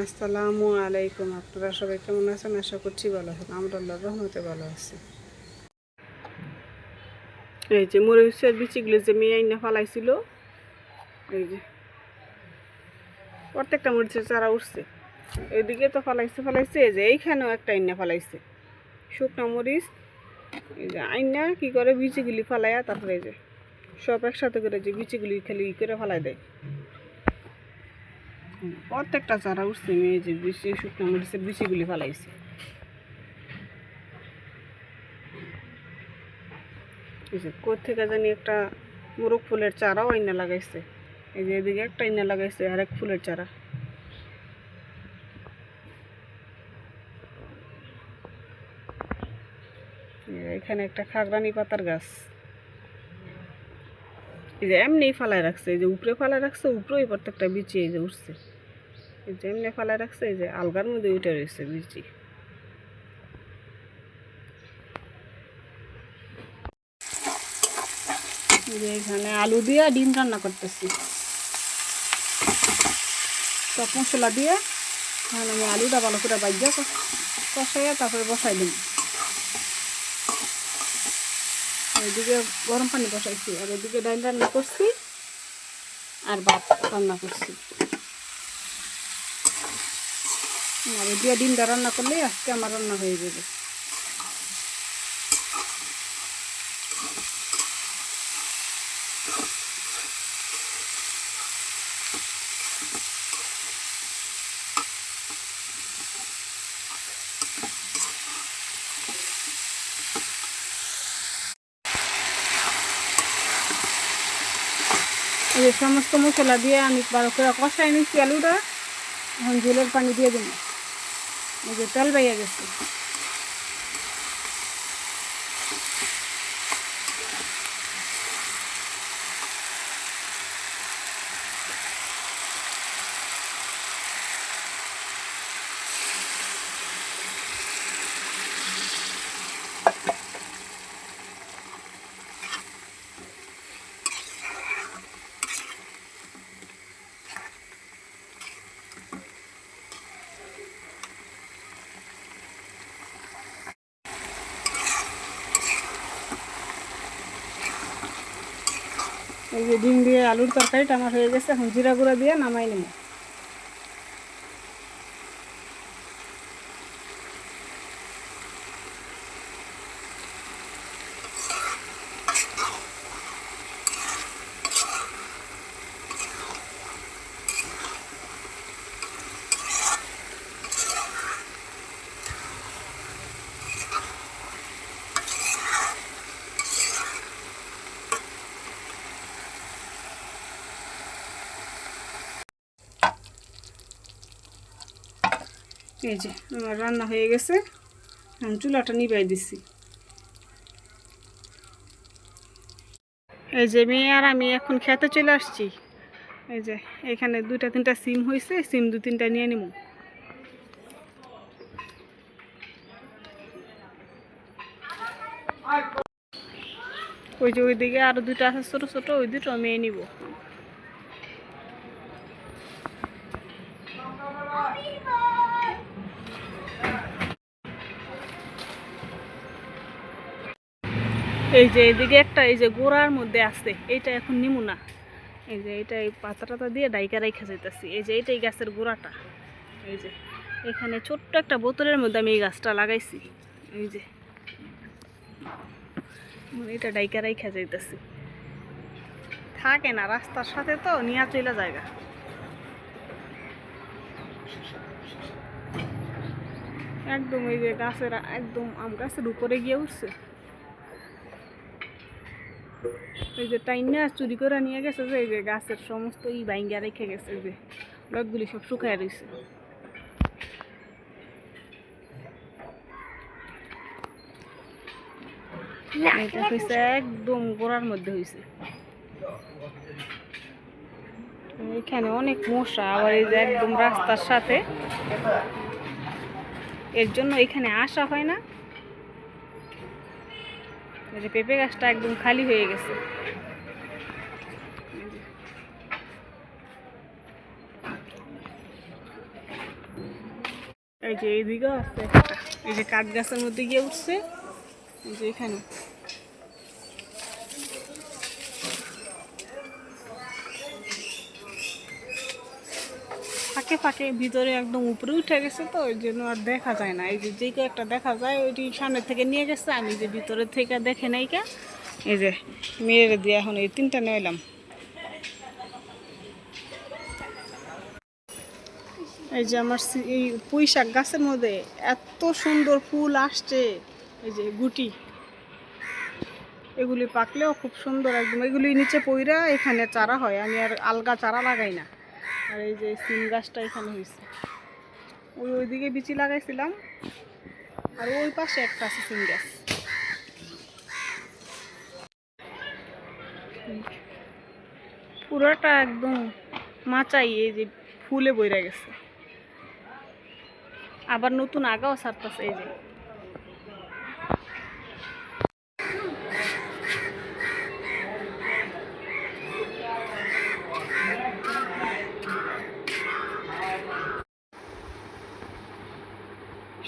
আসসালামু আলাইকুম আপনারা সবাই কেমন আছেন? আশা করছি ভালো আছেন। আমরা রহমতে ভালো আছি। এই যে মরিচের বিচিগুলো যে মেয়ে আইনা ফালাইছিল, এই যে প্রত্যেকটা মরিচের চারা উঠছে। এইদিকে তো ফালাইছে ফালাইছে, এই যে এইখানেও একটা আইনা ফালাইছে। শুকনো মরিচ, এই যে আইনা কি করে বিচিগুলি ফালাইয়া তারপরে এই যে সব একসাথে করে যে বিচিগুলি খালি ই করে ফালাই দেয়। প্রত্যেকটা চারা উঠছে মেয়ে যে বিচি শুকনো মরিচের বিচিগুলি ফালাইছে। কোথেকে জানি একটা মোরগ ফুলের চারাও আইনা লাগাইছে। এই যে এদিকে একটা আইনা লাগাইছে আর এক ফুলের চারা। এখানে একটা খাগরানি পাতার গাছ। এই যে এমনি ফালায় রাখছে, এই যে উপরে ফালায় রাখছে, উপরেই প্রত্যেকটা বিচি এই যে উঠছে। এই যে এমনি রাখছে যে আলগার মধ্যে উঠে রয়েছে বিচি এখানে আলু দিয়ে ডিম রান্না করতেছি। সব মশলা দিয়ে, এখন আমি আলুটা ভালো করে বাজ্যা কষাইয়া তারপরে বসাই দিন ওইদিকে গরম পানি বসাইছি, আর ওইদিকে ডাল রান্না করছি, আর ভাত রান্না করছি। আর ওইদিকে ডিমটা রান্না করলে আজকে আমার রান্না হয়ে যাবে। সমস্ত মশলা দিয়ে আমি ভালো করে কষাই নিচ্ছি আলুটা, এখন ঝোলের পানি দিয়ে দেবো। যে তেল বাইয়া গেছে। এই যে ডিম দিয়ে আলুর তরকারিটা আমার হয়ে গেছে, এখন জিরা গুঁড়া দিয়ে নামাই নেব। এই যে, আমার রান্না হয়ে গেছে। আমি চুলাটা নিবাই দিছি। এই যে মেয়ে আর আমি এখন খেতে চলে আসছি। এই যে, এখানে দুইটা, তিনটা সিম হয়েছে সিম দু তিনটা নিয়ে নিব ওই যে ওইদিকে আরও দুটো আছে, ছোট ছোট, ওই দুটো মেয়ে নিব। এই যে এদিকে একটা, এই যে গোড়ার মধ্যে আছে, এইটা এখন নিমু না। এই যে এইটা এই পাতা টাতা দিয়ে ডাইকা রাইখা যাইতেছি। এই যে এইটাই গাছের গোড়াটা। এই যে এখানে ছোট্ট একটা বোতলের মধ্যে আমি এই গাছটা লাগাইছি। এই যে এখন এটা ডাইকা রাইখা যাইতেছি। থাকে না, রাস্তার সাথে তো নিয়া চলে জায়গা একদম এই যে গাছের, একদম আম গাছের উপরে গিয়ে উঠছে। এই যে টাইনা চুরি করে নিয়ে গেছে যে, এই যে গাছের সমস্ত ই বাইঙ্গা রেখে গেছে যে লতগুলি সব শুকায় রয়েছে একদম গোড়ার মধ্যে হয়েছে এখানে অনেক মশা, আবার এই যে একদম রাস্তার সাথে। এর জন্য এখানে আসা হয় না। যে পেঁপে গাছটা একদম খালি হয়ে গেছে। এই যে এইদিকেও আছে এই যে কাঠ গাছের মধ্যে গিয়ে উঠছে। এই যে এখানে। ফাঁকে ফাঁকে ভিতরে একদম উপরে উঠে গেছে তো, ওই জন্য আর দেখা যায় না। এই যে যে একটা দেখা যায়, ওইটি সামনে থেকে নিয়ে গেছে, আমি যে ভিতরে থেকে দেখে নাই কে, এই যে মেয়ের দিয়ে এখন এই তিনটা নিলাম এই যে আমার এই পুঁই শাক গাছের মধ্যে এত সুন্দর ফুল আসছে, এই যে গুটি। এগুলি পাকলেও খুব সুন্দর একদম। এগুলি নিচে পইরা এখানে চারা হয়, আমি আর আলগা চারা লাগাই না। আর এই যে সিম গাছটা এখানে হয়েছে ওই ওইদিকে বিচি লাগাইছিলাম, আর ওই পাশে একটা আছে সিম গাছ। পুরোটা একদম মাচাই এই যে ফুলে বইরা গেছে। আবার নতুন আগাও ছাড়তেছে এই যে।